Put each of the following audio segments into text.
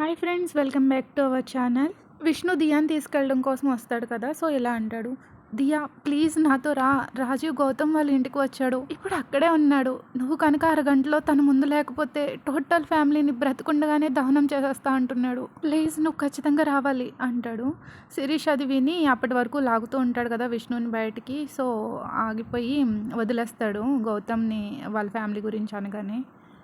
Hi friends welcome back to our channel. Vishnu Diani తీసుకెళ్ళడం కోసం వస్తాడు కదా సో ఇలా అంటాడు. దియా ప్లీజ్ నాతో రా రాజీవ్ గౌతమ్ వాళ్ళ ఇంటికి వచ్చాడు. ఇప్పుడు అక్కడే ఉన్నాడు. నువ్వు కనుక అరగంటలో తన ముందు లేకపోతే టోటల్ ఫ్యామిలీని బ్రతకుండగానే దహనం చేసేస్తా అంటున్నాడు. ప్లీజ్ నువ్వు ఖచ్చితంగా రావాలి అంటాడు. శిరీష్ అది విని అప్పటి వరకు లాగుతూ ఉంటాడు కదా విష్ణుని బయటికి. సో ఆగిపోయి వదిలేస్తాడు గౌతమ్ని వాళ్ళ ఫ్యామిలీ గురించి అనగానే.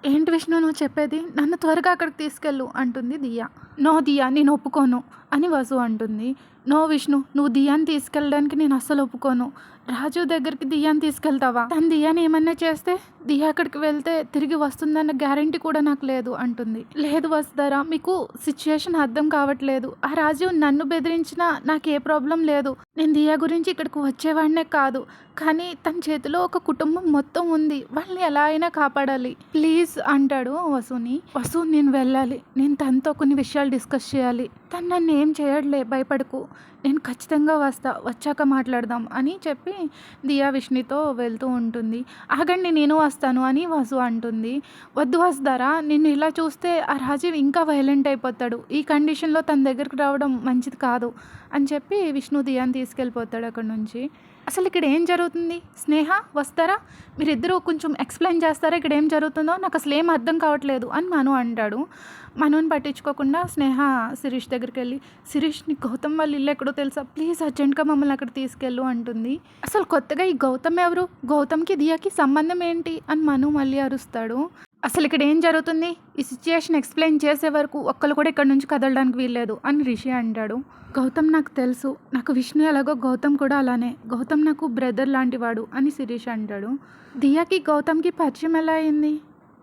ఏంటి విష్ణు నువ్వు చెప్పేది? నన్ను త్వరగా అక్కడికి తీసుకెళ్ళు అంటుంది దియా. నో దియా నేను ఒప్పుకోను అని వసు అంటుంది. నో విష్ణు నువ్వు దియాని తీసుకెళ్ళడానికి నేను అస్సలు ఒప్పుకోను. రాజు దగ్గరికి దియాని తీసుకెళ్తావా? తను దియాని ఏమన్నా చేస్తే దియా అక్కడికి వెళ్తే తిరిగి వస్తుందన్న గ్యారంటీ కూడా నాకు లేదు అంటుంది. లేదు వస్తారా మీకు సిచ్యుయేషన్ అర్థం కావట్లేదు. ఆ రాజు నన్ను బెదిరించినా నాకు ఏ ప్రాబ్లం లేదు. నేను దియా గురించి ఇక్కడికి వచ్చేవాడినే కాదు. కానీ తన చేతిలో ఒక కుటుంబం మొత్తం ఉంది. వాళ్ళని ఎలా అయినా కాపాడాలి. ప్లీజ్ అంటాడు వసుని. వసు నేను వెళ్ళాలి. నేను తనతో కొన్ని విషయాలు డిస్కస్ చేయాలి. తను నన్ను ఏం చేయట్లే భయపడకు. నేను ఖచ్చితంగా వస్తా. వచ్చాక మాట్లాడదాం అని చెప్పి దియా విష్ణుతో వెళ్తూ ఉంటుంది. ఆగండి నేను వస్తాను అని వసు అంటుంది. వద్దు వస్తారా నిన్ను ఇలా చూస్తే ఆ రాజీవ్ ఇంకా వైలెంట్ అయిపోతాడు. ఈ కండిషన్లో తన దగ్గరికి రావడం మంచిది కాదు అని చెప్పి విష్ణు దియాని తీసుకెళ్ళిపోతాడు అక్కడ నుంచి. అసలు ఇక్కడ ఏం జరుగుతుంది? స్నేహ వస్తారా? మీరిద్దరూ కొంచెం ఎక్స్ప్లెయిన్ చేస్తారా ఇక్కడ ఏం జరుగుతుందో? నాకు అసలు ఏం అర్థం కావట్లేదు అని మను అంటాడు. మనుని పట్టించుకోకుండా స్నేహ శిరీష్ దగ్గరికి వెళ్ళి శిరీష్ని గౌతమ్ వాళ్ళ ఇల్లు ఎక్కడో తెలుసా? ప్లీజ్ అర్జెంట్గా మమ్మల్ని అక్కడ తీసుకెళ్ళు అంటుంది. అసలు కొత్తగా ఈ గౌతమ్ ఎవరు? గౌతమ్కి దియాకి సంబంధం ఏంటి? అని మను మళ్ళీ అరుస్తాడు. అసలు ఇక్కడ ఏం జరుగుతుంది? ఈ సిచ్యుయేషన్ ఎక్స్ప్లెయిన్ చేసే వరకు ఒక్కరు కూడా ఇక్కడ నుంచి కదలడానికి వీల్లేదు అని రిషి అంటాడు. గౌతమ్ నాకు తెలుసు. నాకు విష్ణు ఎలాగో గౌతమ్ కూడా అలానే. గౌతమ్ నాకు బ్రదర్ లాంటివాడు అని శిరీష్ అంటాడు. దియాకి గౌతమ్కి పరిచయం ఎలా అయింది?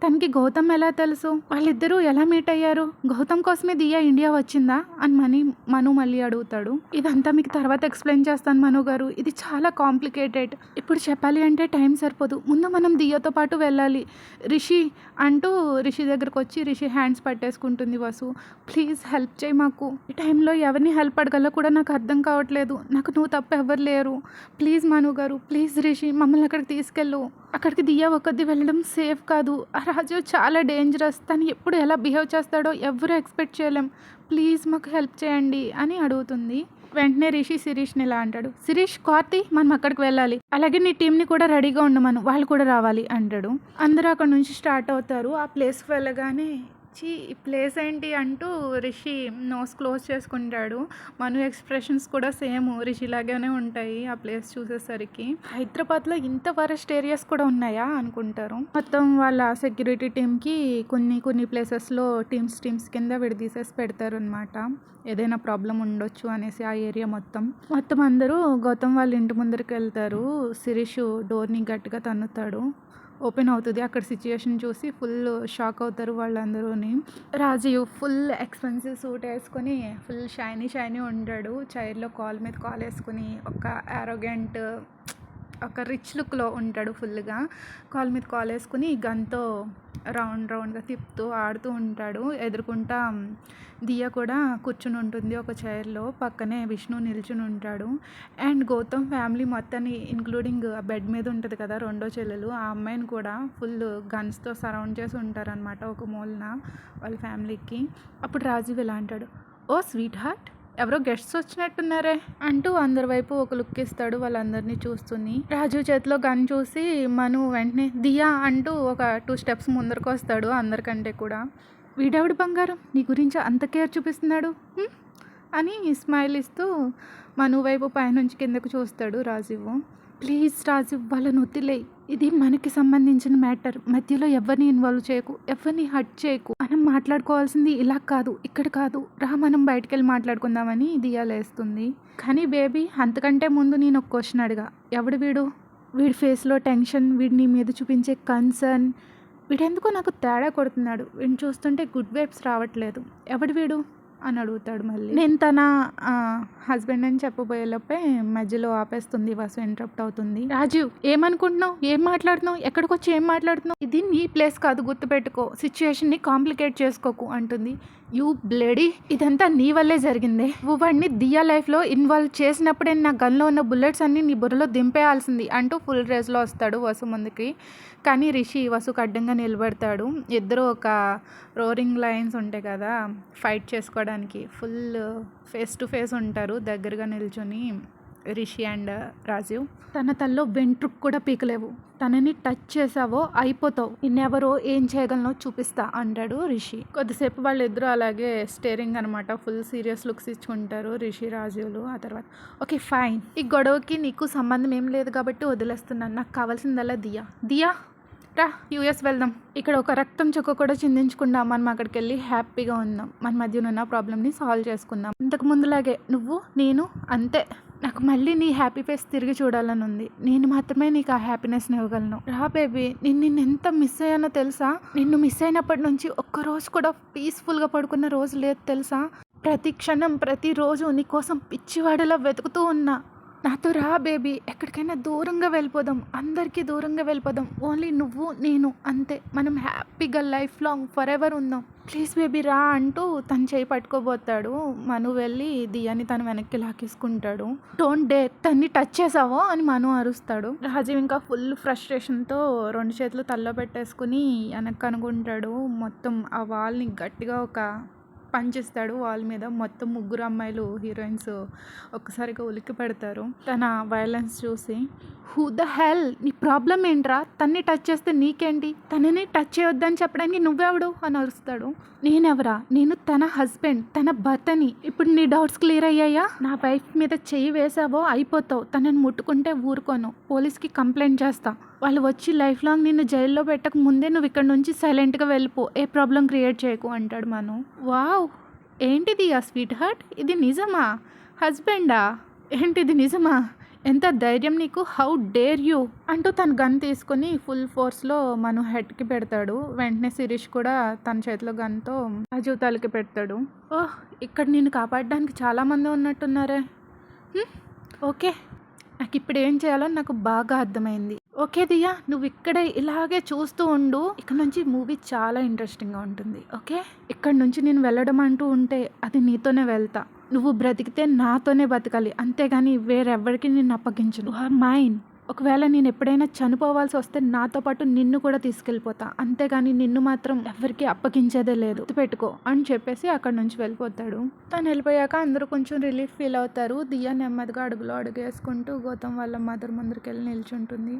తనకి గౌతమ్ ఎలా తెలుసు? వాళ్ళిద్దరూ ఎలా మీట్ అయ్యారు? గౌతమ్ కోసమే దియా ఇండియా వచ్చిందా? అని మనీ మను మళ్ళీ అడుగుతాడు. ఇదంతా మీకు తర్వాత ఎక్స్ప్లెయిన్ చేస్తాను మను గారు. ఇది చాలా కాంప్లికేటెడ్ ఇప్పుడు చెప్పాలి అంటే టైం సరిపోదు. ముందు మనం దియాతో పాటు వెళ్ళాలి. రిషి అంటూ రిషి దగ్గరకు వచ్చి రిషి హ్యాండ్స్ పట్టేసుకుంటుంది వసు. ప్లీజ్ హెల్ప్ చేయి మాకు. ఈ టైంలో ఎవరిని హెల్ప్ అడగలో కూడా నాకు అర్థం కావట్లేదు. నాకు నువ్వు తప్ప ఎవరు లేరు. ప్లీజ్ మను గారు. ప్లీజ్ రిషి మమ్మల్ని అక్కడికి తీసుకెళ్ళు. అక్కడికి దియా ఒక్కది వెళ్ళడం సేఫ్ కాదు. ఆ రాజు చాలా డేంజరస్ తను ఎప్పుడు ఎలా బిహేవ్ చేస్తాడో ఎవరు ఎక్స్పెక్ట్ చేయలేం. ప్లీజ్ మాకు హెల్ప్ చేయండి అని అడుగుతుంది. వెంటనే రిషి శిరీష్ని ఇలా అంటాడు. శిరీష్ కార్తి మనం అక్కడికి వెళ్ళాలి. అలాగే నీ టీంని కూడా రెడీగా ఉండమను. వాళ్ళు కూడా రావాలి అంటాడు. అందరూ అక్కడ నుంచి స్టార్ట్ అవుతారు. ఆ ప్లేస్కి వెళ్ళగానే వచ్చి ఈ ప్లేస్ ఏంటి అంటూ రిషి నోస్ క్లోజ్ చేసుకుంటాడు. మను ఎక్స్ప్రెషన్స్ కూడా సేమ్ రిషిలాగానే ఉంటాయి ఆ ప్లేస్ చూసేసరికి. హైదరాబాద్లో ఇంత ఫారెస్ట్ ఏరియాస్ కూడా ఉన్నాయా అనుకుంటారు. మొత్తం వాళ్ళ సెక్యూరిటీ టీమ్కి కొన్ని కొన్ని ప్లేసెస్లో టీమ్స్ టీమ్స్ కింద విడదీసేసి పెడతారు అనమాట ఏదైనా ప్రాబ్లం ఉండొచ్చు అనేసి ఆ ఏరియా మొత్తం. మొత్తం అందరూ గౌతమ్ వాళ్ళ ఇంటి ముందరికి వెళ్తారు. శిరీష్ డోర్ని గట్టిగా తన్నుతాడు. ఓపెన్ అవుతుంది. అక్కడ సిచ్యుయేషన్ చూసి ఫుల్ షాక్ అవుతారు వాళ్ళందరూని. రాజీవ్ ఫుల్ ఎక్స్పెన్సివ్ సూట్ వేసుకొని ఫుల్ షైనీ షైనీ ఉంటాడు చైర్లో కాల్ మీద కాల్ వేసుకుని ఒక ఆరోగెంట్ ఒక రిచ్ లుక్లో ఉంటాడు ఫుల్గా. కాల్ మీద కాల్ వేసుకుని గన్తో రౌండ్ రౌండ్గా తిప్పుతూ ఆడుతూ ఉంటాడు. ఎదుర్కొంటా దియ కూడా కూర్చుని ఉంటుంది ఒక చైర్లో. పక్కనే విష్ణు నిల్చుని ఉంటాడు. అండ్ గౌతమ్ ఫ్యామిలీ మొత్తాన్ని ఇంక్లూడింగ్ బెడ్ మీద ఉంటుంది కదా రెండో చెల్లెలు. ఆ అమ్మాయిని కూడా ఫుల్ గన్స్తో సరౌండ్ చేసి ఉంటారనమాట ఒక మూలన వాళ్ళ ఫ్యామిలీకి. అప్పుడు రాజీవ్ ఇలా అంటాడు ఓ స్వీట్ హార్ట్ ఎవరో గెస్ట్స్ వచ్చినట్టున్నారే అంటూ అందరి వైపు ఒక లుక్ ఇస్తాడు వాళ్ళందరినీ చూస్తుంది రాజు చేతిలో గన్ చూసి మను వెంటనే దియా అంటూ ఒక టూ స్టెప్స్ ముందరకు వస్తాడు అందరికంటే కూడా. వీడెవడు బంగారం? నీ గురించి అంత కేర్ చూపిస్తున్నాడు? అని స్మైల్ ఇస్తూ మను వైపు పైనుంచి కిందకు చూస్తాడు రాజీవ్. ప్లీజ్ రాజీవ్ వాళ్ళని వదిలేయి ఇది మనకి సంబంధించిన మ్యాటర్. మధ్యలో ఎవరిని ఇన్వాల్వ్ చేయకు ఎవరిని హట్ చేయకు. మనం మాట్లాడుకోవాల్సింది ఇలా కాదు ఇక్కడ కాదు. రా మనం బయటికి వెళ్ళి మాట్లాడుకుందామని దియాలేస్తుంది కానీ బేబీ అంతకంటే ముందు నేను ఒక క్వశ్చన్ అడిగా. ఎవడు వీడు? వీడి ఫేస్లో టెన్షన్ వీడి నీ మీద చూపించే కన్సర్న్. వీడెందుకో నాకు తేడా కొడుతున్నాడు. వీడిని చూస్తుంటే గుడ్ వైబ్స్ రావట్లేదు. ఎవడు వీడు? అని అడుగుతాడు మళ్ళీ. నేను తన హస్బెండ్ అని చెప్పబోయేలోపే మధ్యలో ఆపేస్తుంది వసు ఇంటరప్ట్ అవుతుంది. రాజీవ్ ఏమనుకుంటున్నావు? ఏం మాట్లాడుతున్నావు? ఎక్కడికి వచ్చి ఏం మాట్లాడుతున్నావు? ఇది నీ ప్లేస్ కాదు గుర్తుపెట్టుకో. సిచ్యుయేషన్ని కాంప్లికేట్ చేసుకోకు అంటుంది. యూ బ్లేడీ ఇదంతా నీ వల్లే జరిగింది. నువ్వు వాడిని దియా లైఫ్లో ఇన్వాల్వ్ చేసినప్పుడే నా గన్లో ఉన్న బుల్లెట్స్ అన్ని నీ బుర్రలో దింపేయాల్సింది అంటూ ఫుల్ రేస్లో వస్తాడు వసు ముందుకి. కానీ రిషి వసుకు అడ్డంగా నిలబడతాడు. ఇద్దరు ఒక రోరింగ్ లైన్స్ ఉంటాయి కదా ఫైట్ చేసుకోవడానికి ఫుల్ ఫేస్ టు ఫేస్ ఉంటారు దగ్గరగా నిల్చొని. రిషి అండ్ రాజీవ్. తన తల్లో వెంట్రుక్ కూడా పీకలేవు. తనని టచ్ చేసావో అయిపోతావు. నిన్నెవరో ఏం చేయగలనో చూపిస్తా అంటాడు రిషి. కొద్దిసేపు వాళ్ళిద్దరూ అలాగే స్టేరింగ్ అనమాట ఫుల్ సీరియస్ లుక్స్ ఇచ్చుకుంటారు రిషి రాజీవ్లు ఆ తర్వాత. ఓకే ఫైన్ ఈ గొడవకి నీకు సంబంధం ఏం లేదు కాబట్టి వదిలేస్తున్నాను. నాకు కావాల్సిందల్లా దియా. దియా? రా యూఎస్ వెళ్దాం. ఇక్కడ ఒక రక్తం చుక్క కూడా చిందించకుండా మనం అక్కడికి వెళ్ళి హ్యాపీగా ఉందాం. మన మధ్యన ఉన్న ప్రాబ్లమ్ని సాల్వ్ చేసుకుందాం. ఇంతకు ముందులాగే నువ్వు నేను అంతే. నాకు మళ్ళీ నీ హ్యాపీ ఫేస్ తిరిగి చూడాలని ఉంది. నేను మాత్రమే నీకు ఆ హ్యాపీనెస్ని ఇవ్వగలను. రా బేబీ నేను నిన్ను ఎంత మిస్ అయ్యానో తెలుసా? నిన్ను మిస్ అయినప్పటి నుంచి ఒక్క రోజు కూడా పీస్ఫుల్గా పడుకున్న రోజు లేదు తెలుసా? ప్రతి క్షణం ప్రతిరోజు నీ కోసం పిచ్చివాడిలా వెతుకుతూ ఉన్నా. నాతో రా బేబీ. ఎక్కడికైనా దూరంగా వెళ్ళిపోదాం. అందరికీ దూరంగా వెళ్ళిపోదాం. ఓన్లీ నువ్వు నేను అంతే. మనం హ్యాపీగా లైఫ్ లాంగ్ ఫర్ ఎవర్ ఉందాం. ప్లీజ్ బేబీ రా అంటూ తను చేయి పట్టుకోబోతాడు. మను వెళ్ళి దియాని తను వెనక్కి లాకేసుకుంటాడు డోంట్ డే తన్ని టచ్ చేసావో? అని మను అరుస్తాడు. రాజీవ్ ఇంకా ఫుల్ ఫ్రస్ట్రేషన్తో రెండు చేతులు తల్లో పెట్టేసుకుని వెనక్కి అనుకుంటాడు. మొత్తం ఆ వాల్ని గట్టిగా ఒక పనిచేస్తాడు. వాళ్ళ మీద మొత్తం ముగ్గురు అమ్మాయిలు హీరోయిన్స్ ఒక్కసారిగా ఉలిక్కి పెడతారు. తన వైలెన్స్ చూసి హూ ద హెల్? నీ ప్రాబ్లం ఏంట్రా? తన్ని టచ్ చేస్తే నీకేంటి? తనని టచ్ చేయొద్దని చెప్పడానికి నువ్వెవడు? అని అరుస్తాడు. నేనెవరా? నేను తన హస్బెండ్ తన భర్తని. ఇప్పుడు నీ డౌట్స్ క్లియర్ అయ్యాయా? నా వైఫ్ మీద చెయ్యి వేసావో అయిపోతావు. తనని ముట్టుకుంటే ఊరుకోను. పోలీస్కి కంప్లైంట్ చేస్తా. వాళ్ళు వచ్చి లైఫ్ లాంగ్ నిన్ను జైల్లో పెట్టక ముందే నువ్వు ఇక్కడ నుంచి సైలెంట్గా వెళ్ళిపో. ఏ ప్రాబ్లం క్రియేట్ చేయకు అంటాడు మను. వావ్ ఏంటిది ఆ స్వీట్ హార్ట్ ఇది నిజమా? హస్బెండా ఏంటిది నిజమా? ఎంత ధైర్యం నీకు? హౌ డేర్ యూ అంటూ తన గన్ తీసుకుని ఫుల్ ఫోర్స్లో మను హెడ్కి పెడతాడు. వెంటనే శిరీష్ కూడా తన చేతిలో గన్తో రాజీవ్ పెడతాడు. ఓహ్! ఇక్కడ నేను కాపాడడానికి చాలామంది ఉన్నట్టున్నారే. ఓకే. నాకు ఇప్పుడు ఏం చేయాలో నాకు బాగా అర్థమైంది. ఓకే దియా నువ్వు ఇక్కడే ఇలాగే చూస్తూ ఉండు. ఇక్కడ నుంచి మూవీ చాలా ఇంట్రెస్టింగ్గా ఉంటుంది ఓకే? ఇక్కడ నుంచి నేను వెళ్ళడం అంటూ ఉంటే అది నీతోనే వెళ్తా. నువ్వు బ్రతికితే నాతోనే బతకాలి అంతేగాని వేరెవ్వరికి నిన్ను అప్పగించను. ఆర్ మైండ్ ఒకవేళ నేను ఎప్పుడైనా చనిపోవాల్సి వస్తే నాతో పాటు నిన్ను కూడా తీసుకెళ్ళిపోతా. అంతేగాని నిన్ను మాత్రం ఎవరికి అప్పగించేదే లేదు. పెట్టుకో అని చెప్పేసి అక్కడ నుంచి వెళ్ళిపోతాడు. తను వెళ్ళిపోయాక అందరూ కొంచెం రిలీఫ్ ఫీల్ అవుతారు. దియా నెమ్మదిగా అడుగులో అడుగేసుకుంటూ గౌతమ్ వాళ్ళ మదర్ ముందరికి వెళ్ళి నిల్చుంటుంది.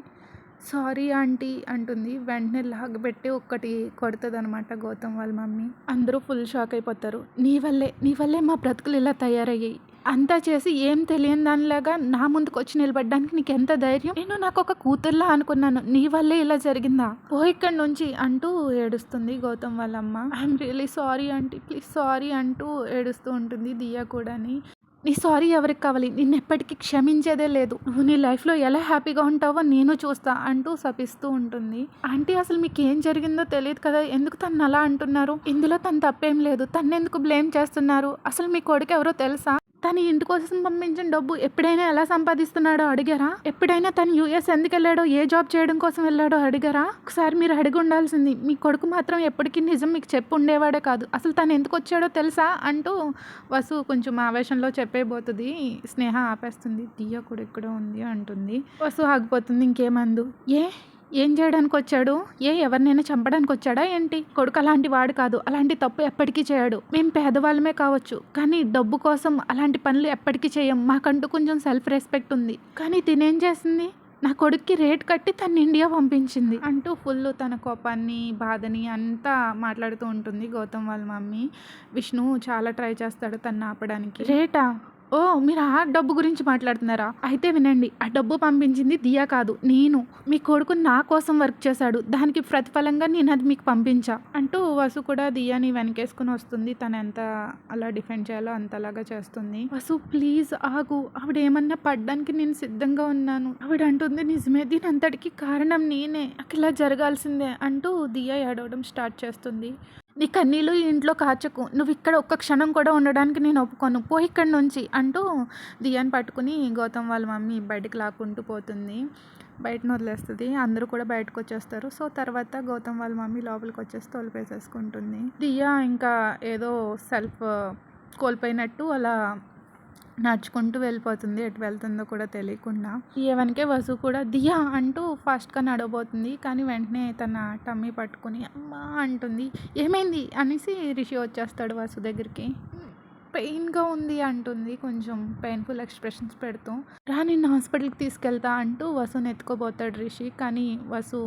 సారీ ఆంటీ అంటుంది. వెంటనే లాగబెట్టి ఒక్కటి కొడుతుంది అనమాట గౌతమ్ వాళ్ళ మమ్మీ. అందరూ ఫుల్ షాక్ అయిపోతారు. నీ వల్లే నీ వల్లే మా బ్రతుకులు ఇలా తయారయ్యాయి. అంతా చేసి ఏం తెలియని దానిలాగా నా ముందుకు వచ్చి నిలబడడానికి నీకు ఎంత ధైర్యం? నేను నాకు ఒక కూతుర్లా అనుకున్నాను. నీ వల్లే ఇలా జరిగిందా? ఓ ఇక్కడి నుంచి అంటూ ఏడుస్తుంది గౌతమ్ వాళ్ళ అమ్మ I'm really sorry aunty. Please sorry అంటూ ఏడుస్తూ ఉంటుంది దియా కూడాని. నీ సారీ ఎవరికి కావాలి? నిన్ను ఎప్పటికీ క్షమించేదే లేదు. నువ్వు నీ లైఫ్లో ఎలా హ్యాపీగా ఉంటావో నేను చూస్తా అంటూ శపిస్తూ ఉంటుంది. ఆంటీ అసలు మీకు ఏం జరిగిందో తెలియదు కదా. ఎందుకు తను అలా అంటున్నారు? ఇందులో తను తప్పేం లేదు. తన్నెందుకు బ్లేమ్ చేస్తున్నారు? అసలు మీ కొడుకు ఎవరో తెలుసా? తను ఇంటి కోసం పంపించిన డబ్బు ఎప్పుడైనా ఎలా సంపాదిస్తున్నాడో అడిగారా? ఎప్పుడైనా తను యూఎస్ ఎందుకు వెళ్ళాడో ఏ జాబ్ చేయడం కోసం వెళ్ళాడో అడిగారా? ఒకసారి మీరు అడిగి ఉండాల్సింది మీ కొడుకు మాత్రం ఎప్పటికీ నిజం మీకు చెప్పు ఉండేవాడే కాదు. అసలు తను ఎందుకు వచ్చాడో తెలుసా? అంటూ వసు కొంచెం ఆవేశంలో చెప్పేబోతుంది స్నేహ ఆపేస్తుంది. దియ్య కూడా ఇక్కడ ఉంది అంటుంది. వసు ఆగిపోతుంది. ఇంకేమందు ఏ? ఏం చేయడానికి వచ్చాడు ఏ ఎవరినైనా చంపడానికి వచ్చాడా ఏంటి? కొడుకు అలాంటి వాడు కాదు. అలాంటి తప్పు ఎప్పటికీ చేయడు. మేము పేదవాళ్ళమే కావచ్చు. కానీ డబ్బు కోసం అలాంటి పనులు ఎప్పటికీ చేయం. మాకంటూ కొంచెం సెల్ఫ్ రెస్పెక్ట్ ఉంది. కానీ తినేం చేసింది? నా కొడుక్కి రేట్ కట్టి తను ఇండియా పంపించింది. అంటూ ఫుల్ తన కోపాన్ని బాధని అంతా మాట్లాడుతూ ఉంటుంది గౌతమ్ వాళ్ళ మమ్మీ. విష్ణు చాలా ట్రై చేస్తాడు తను ఆపడానికి. రేటా? ఓ మీరు ఆ డబ్బు గురించి మాట్లాడుతున్నారా? అయితే వినండి ఆ డబ్బు పంపించింది దియా కాదు నేను. మీ కొడుకు నా కోసం వర్క్ చేశాడు దానికి ప్రతిఫలంగా నేను అది మీకు పంపించా అంటూ వసు కూడా దియాని వెనకేసుకుని వస్తుంది తను ఎంత అలా డిఫెండ్ చేయాలో అంతలాగా చేస్తుంది. వసు ప్లీజ్ ఆగు ఆవిడ ఏమన్నా పడ్డానికి నేను సిద్ధంగా ఉన్నాను ఆవిడ అంటుంది నిజమే దీని అంతటికి కారణం నేనే నాకు ఇలా జరగాల్సిందే అంటూ దియా ఏడవడం స్టార్ట్ చేస్తుంది. నీ కన్నీళ్ళు ఈ ఇంట్లో కాచకు. నువ్వు ఇక్కడ ఒక్క క్షణం కూడా ఉండడానికి నేను ఒప్పుకోను. పో ఇక్కడి నుంచి అంటూ దియాని పట్టుకుని గౌతమ్ వాళ్ళ మమ్మీ బయటకు లాక్కుంటూ పోతుంది. బయటను వదిలేస్తుంది. అందరూ కూడా బయటకు వచ్చేస్తారు. సో తర్వాత గౌతమ్ వాళ్ళ మమ్మీ లోపలికి వచ్చేసి తోలిపేసేసుకుంటుంది. దియా ఇంకా ఏదో సెల్ఫ్ కోల్పోయినట్టు అలా నడుచుకుంటూ వెళ్ళిపోతుంది. ఎటు వెళ్తుందో కూడా తెలియకుండా. ఏవనికే వసు కూడా దియా అంటూ ఫాస్ట్గా నడవబోతుంది. కానీ వెంటనే తన టమ్మీ పట్టుకుని అమ్మా అంటుంది. ఏమైంది? అనేసి రిషి వచ్చేస్తాడు వసు దగ్గరికి. పెయిన్గా ఉంది అంటుంది. కొంచెం పెయిన్ఫుల్ ఎక్స్ప్రెషన్స్ పెడుతూ రా నిన్ను హాస్పిటల్కి తీసుకెళ్తా అంటూ వసుని ఎత్తుకోబోతాడు రిషి. కానీ వసు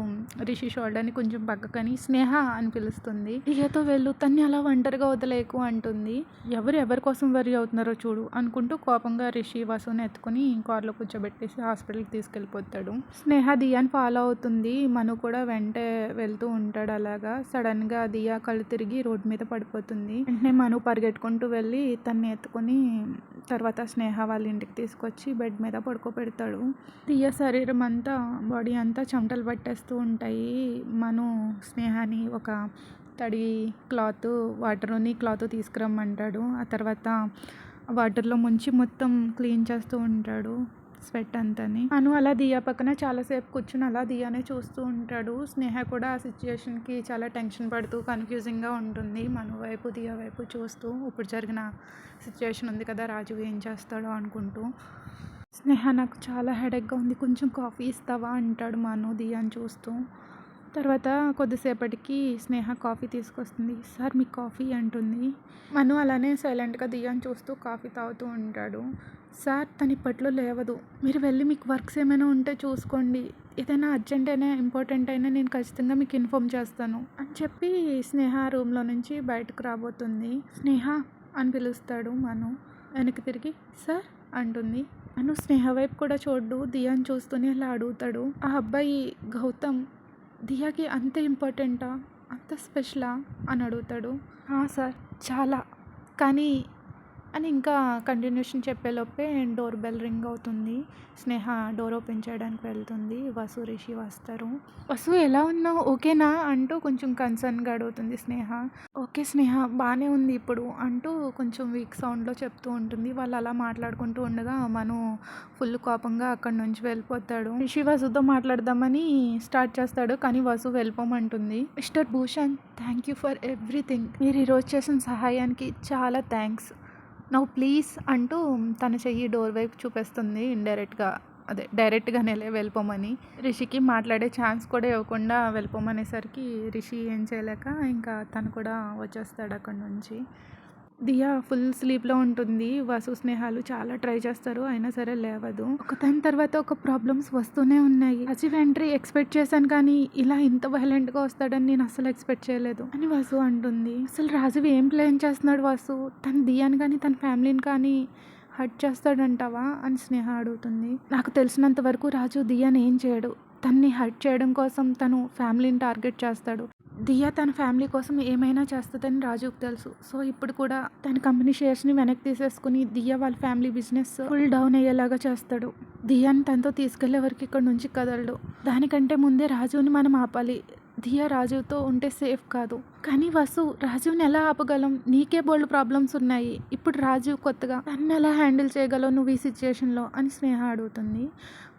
రిషి షోల్డర్ని కొంచెం పక్కకని స్నేహ అని పిలుస్తుంది. ఇయతో వెళ్ళు తన్ని అలా ఒంటరిగా వదిలేకు అంటుంది. ఎవరు ఎవరి కోసం వరి అవుతున్నారో చూడు అనుకుంటూ కోపంగా రిషి వసుని ఎత్తుకుని కార్లో కూర్చోబెట్టేసి హాస్పిటల్కి తీసుకెళ్ళిపోతాడు. స్నేహ దియాని ఫాలో అవుతుంది. మను కూడా వెంటే వెళ్తూ ఉంటాడు అలాగా. సడన్గా దియా కళ్ళు తిరిగి రోడ్డు మీద పడిపోతుంది. వెంటనే మను పరిగెట్టుకుంటూ వెళ్ళి తన్ని ఎత్తుకొని తర్వాత స్నేహ వాళ్ళ ఇంటికి తీసుకొచ్చి బెడ్ మీద పడుకోబెడతాడు. తీయ శరీరం అంతా బాడీ అంతా చెమటలు పట్టేస్తూ ఉంటాయి. మను స్నేహాని ఒక తడి క్లాత్ వాటర్ని క్లాత్ తీసుకురమ్మంటాడు. ఆ తర్వాత వాటర్లో ముంచి మొత్తం క్లీన్ చేస్తూ ఉంటాడు. స్వెట్ అంతని. అను అలా దియా పక్కన చాలాసేపు కూర్చుని అలా దియానే చూస్తూ ఉంటాడు. స్నేహ కూడా ఆ సిచ్యుయేషన్కి చాలా టెన్షన్ పడుతూ కన్ఫ్యూజింగ్గా ఉంటుంది. మను వైపు దియా వైపు చూస్తూ ఇప్పుడు జరిగిన సిచ్యుయేషన్ ఉంది కదా రాజు ఏం చేస్తాడో అనుకుంటూ. స్నేహ నాకు చాలా హెడేక్గా ఉంది. కొంచెం కాఫీ ఇస్తావా? అంటాడు మను దియాని చూస్తూ. తర్వాత కొద్దిసేపటికి స్నేహ కాఫీ తీసుకొస్తుంది. సార్ మీ కాఫీ అంటుంది. మను అలానే సైలెంట్గా దియాని చూస్తూ కాఫీ తాగుతూ ఉంటాడు. సార్ తను ఇప్పట్లో లేవదు. మీరు వెళ్ళి మీకు వర్క్స్ ఏమైనా ఉంటే చూసుకోండి. ఏదైనా అర్జెంట్ అయినా ఇంపార్టెంట్ అయినా నేను ఖచ్చితంగా మీకు ఇన్ఫామ్ చేస్తాను. అని చెప్పి స్నేహ రూమ్లో నుంచి బయటకు రాబోతుంది. స్నేహ? అని పిలుస్తాడు మను. వెనక్కి తిరిగి సార్ అంటుంది. అను స్నేహ వైపు కూడా చూడ్డు దియాని చూస్తూనే అలా అడుగుతాడు. ఆ అబ్బాయి గౌతమ్ దియాకి అంత ఇంపార్టెంటా? అంత స్పెషలా? అని అడుగుతాడు. సార్ చాలా. కానీ అని ఇంకా కంటిన్యూషన్ చెప్పేలోపే డోర్ బెల్ రింగ్ అవుతుంది. స్నేహ డోర్ ఓపెన్ చేయడానికి వెళ్తుంది. వసు రిషి వస్తారు. వసు ఎలా ఉన్నావు? ఓకేనా? అంటూ కొంచెం కన్సర్న్గా అడుగుతుంది స్నేహ. ఓకే స్నేహ బాగానే ఉంది ఇప్పుడు అంటూ కొంచెం వీక్ సౌండ్లో చెప్తూ ఉంటుంది. వాళ్ళు అలా మాట్లాడుకుంటూ ఉండగా మను ఫుల్ కోపంగా అక్కడి నుంచి వెళ్ళిపోతాడు. రిషి వసుతో మాట్లాడదామని స్టార్ట్ చేస్తాడు కానీ Vasu వెళ్ళిపోమంటుంది. Mister Bhushan thank you for everything. మీరు ఈరోజు చేసిన సహాయానికి చాలా థ్యాంక్స్ నవ్వు ప్లీజ్ అంటూ తన చెయ్యి డోర్ వైపు చూపిస్తుంది ఇండైరెక్ట్గా. అదే డైరెక్ట్గానే వెళ్ళిపోమని. రిషికి మాట్లాడే ఛాన్స్ కూడా ఇవ్వకుండా వెళ్ళిపోమనేసరికి రిషి ఏం చేయలేక ఇంకా తను కూడా వచ్చేస్తాడు అక్కడి నుంచి. దియా ఫుల్ స్లీప్లో ఉంటుంది. వసు స్నేహాలు చాలా ట్రై చేస్తారు. అయినా సరే లేవదు. ఒక దాని తర్వాత ఒక ప్రాబ్లమ్స్ వస్తూనే ఉన్నాయి. అజీవ్ ఎంట్రీ ఎక్స్పెక్ట్ చేశాను కానీ ఇలా ఇంత వైలెంట్గా వస్తాడని నేను అసలు ఎక్స్పెక్ట్ చేయలేదు. అని వసు అంటుంది. అసలు రాజు ఏం ప్లాన్ చేస్తున్నాడు వసు? తన దియాని కానీ తన ఫ్యామిలీని కానీ హర్ట్ చేస్తాడంటావా? అని స్నేహ అడుగుతుంది. నాకు తెలిసినంత వరకు రాజు దియాని ఏం చేయడు. తన్ని హర్ట్ చేయడం కోసం తను ఫ్యామిలీని టార్గెట్ చేస్తాడు. దియా తన ఫ్యామిలీ కోసం ఏమైనా చేస్తుందని రాజుకు తెలుసు. సో ఇప్పుడు కూడా తన కంపెనీ షేర్స్ని వెనక్కి తీసేసుకుని దియా వాళ్ళ ఫ్యామిలీ బిజినెస్ ఫుల్ డౌన్ అయ్యేలాగా చేస్తాడు. దియాని తనతో తీసుకెళ్ళే వరకు ఇక్కడ నుంచి కదలడు. దానికంటే ముందే రాజుని మనం ఆపాలి. దియా రాజుతో ఉంటే సేఫ్ కాదు. కానీ వసు రాజుని ఎలా ఆపగలం? నీకే బోల్డ్ ప్రాబ్లమ్స్ ఉన్నాయి. ఇప్పుడు రాజు కొత్తగా తన్ని ఎలా హ్యాండిల్ చేయగలవు నువ్వు ఈ సిచ్యుయేషన్లో? అని స్నేహ అడుగుతుంది.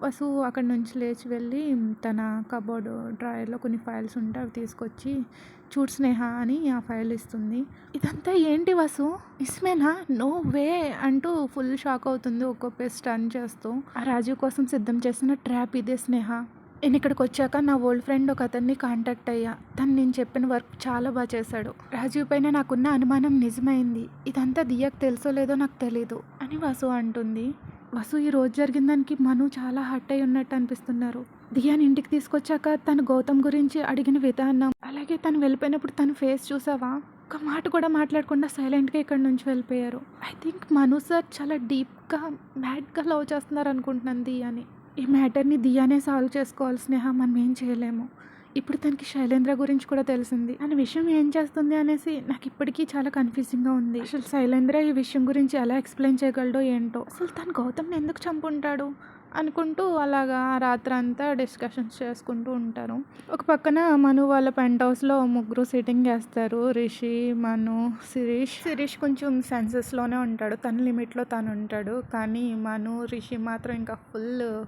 వసు అక్కడి నుంచి లేచి వెళ్ళి తన కబోర్డ్ డ్రాయర్లో కొన్ని ఫైల్స్ ఉంటే అవి తీసుకొచ్చి చూడు స్నేహ అని ఆ ఫైల్ ఇస్తుంది. ఇదంతా ఏంటి వసు? ఇస్మేనా నో వే అంటూ ఫుల్ షాక్ అవుతుంది ఒక్కొక్క స్టన్ చేస్తూ. ఆ రాజు కోసం సిద్ధం చేసిన ట్రాప్ ఇదే స్నేహ. నేను ఇక్కడికి వచ్చాక నా ఓల్డ్ ఫ్రెండ్ ఒక అతన్ని కాంటాక్ట్ అయ్యా. తను నేను చెప్పిన వర్క్ చాలా బాగా చేశాడు. రాజీవ్ పైన నాకున్న అనుమానం నిజమైంది. ఇదంతా దియకు తెలుసో లేదో నాకు తెలీదు అని వసు అంటుంది. వసు ఈ రోజు జరిగిన దానికి మను చాలా హర్ట్ అయి ఉన్నట్టు అనిపిస్తున్నారు. దియాని ఇంటికి తీసుకొచ్చాక తను గౌతమ్ గురించి అడిగిన విధానం అలాగే తను వెళ్ళిపోయినప్పుడు తన ఫేస్ చూసావా? ఒక మాట కూడా మాట్లాడకుండా సైలెంట్గా ఇక్కడ నుంచి వెళ్ళిపోయారు. ఐ థింక్ మను సార్ చాలా డీప్గా మ్యాడ్గా లవ్ చేస్తున్నారు అనుకుంటున్నాను దియాని ఈ మ్యాటర్ని దియానే సాల్వ్ చేసుకోవాలి స్నేహ మనం ఏం చేయలేము. ఇప్పుడు తనకి శైలేంద్ర గురించి కూడా తెలిసింది. అని విషయం ఏం చేస్తుంది అనేసి నాకు ఇప్పటికీ చాలా కన్ఫ్యూజింగ్గా ఉంది. అసలు శైలేంద్ర ఈ విషయం గురించి ఎలా ఎక్స్ప్లెయిన్ చేయగలడో ఏంటో? అసలు తను గౌతమ్ని ఎందుకు చంపుంటాడు? అనుకుంటూ అలాగా రాత్రంతా డిస్కషన్స్ చేసుకుంటూ ఉంటారు. ఒక పక్కన మను వాళ్ళ పెంట్ హౌస్లో ముగ్గురు సిట్టింగ్ చేస్తారు. రిషి మను శిరీష్. శిరీష్ కొంచెం సెన్సెస్లోనే ఉంటాడు. తన లిమిట్లో తను ఉంటాడు. కానీ మను రిషి మాత్రం ఇంకా ఫుల్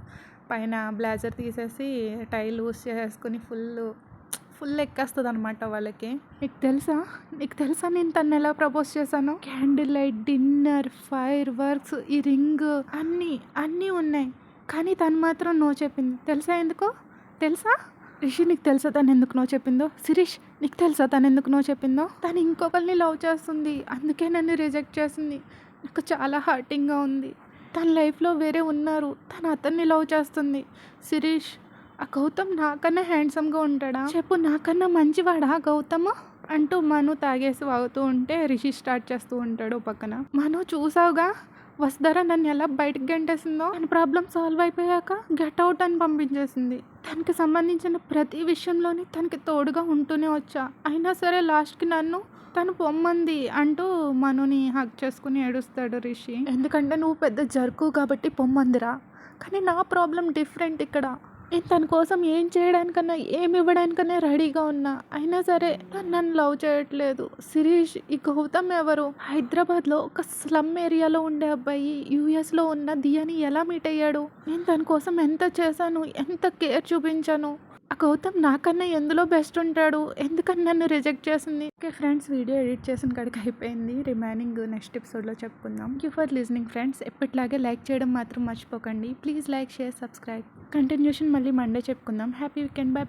పైన బ్లేజర్ తీసేసి టై లూజ్ చేసుకుని ఫుల్ ఫుల్ ఎక్కేస్తుంది అనమాట వాళ్ళకి. నీకు తెలుసా? నీకు తెలుసా నేను తను ఎలా ప్రపోజ్ చేశాను? Candle light dinner fireworks ఈ రింగ్ అన్నీ అన్నీ ఉన్నాయి. కానీ తను మాత్రం నో చెప్పింది. తెలుసా ఎందుకో? తెలుసా? రిషి నీకు తెలుసా తను ఎందుకు నో చెప్పిందో? శిరీష్ నీకు తెలుసా తను ఎందుకు నో చెప్పిందో? తను ఇంకొకరిని లవ్ చేస్తుంది. అందుకే నన్ను రిజెక్ట్ చేసింది. నాకు చాలా హర్టింగ్గా ఉంది. తన లైఫ్లో వేరే ఉన్నారు. తను అతన్ని లవ్ చేస్తుంది. శిరీష్ ఆ గౌతమ్ నాకన్నా హ్యాండ్సమ్గా ఉంటాడా? చెప్పు నాకన్నా మంచివాడా గౌతమ్? అంటూ మను తాగేసి వాగుతూ ఉంటే రిషి స్టార్ట్ చేస్తూ ఉంటాడు ఓ పక్కన. మను చూసావుగా? వసుధర నన్ను ఎలా బయటకు గంటేసిందో తన ప్రాబ్లం సాల్వ్ అయిపోయాక గెట్ అవుట్ అని పంపించేసింది. తనకి సంబంధించిన ప్రతి విషయంలోని తనకి తోడుగా ఉంటూనే వచ్చా. అయినా సరే లాస్ట్కి నన్ను తను పొమ్మంది అంటూ మనుని హక్ చేసుకుని ఏడుస్తాడు రిషి. ఎందుకంటే నువ్వు పెద్ద జరుకు కాబట్టి పొమ్మందిరా. కానీ నా ప్రాబ్లం డిఫరెంట్ ఇక్కడ. తన కోసం ఏం చేయడానికన్నా ఏమి ఇవ్వడానికన్నా రెడీగా ఉన్నా అయినా సరే నన్ను లవ్ చేయట్లేదు. శిరీష్ ఈ గౌతమ్ ఎవరు? హైదరాబాద్లో ఒక స్లమ్ ఏరియాలో ఉండే అబ్బాయి యూఎస్లో ఉన్న దియాని ఎలా మీట్ అయ్యాడు? నేను తన కోసం ఎంత చేశాను? ఎంత కేర్ చూపించాను? గౌతమ్ నాకన్నా ఎందులో బెస్ట్ ఉంటాడు? ఎందుకని నన్ను రిజెక్ట్ చేసింది? ఓకే ఫ్రెండ్స్ వీడియో ఎడిట్ చేసిన కాడికి అయిపోయింది. రిమైనింగ్ నెక్స్ట్ ఎపిసోడ్లో చెప్పుకుందాం. యూ ఫర్ లిజనింగ్ ఫ్రెండ్స్ ఎప్పటిలాగే లైక్ చేయడం మాత్రం మర్చిపోకండి. Please like share subscribe continuation మళ్ళీ మండే చెప్పుకుందాం. Happy weekend bye bye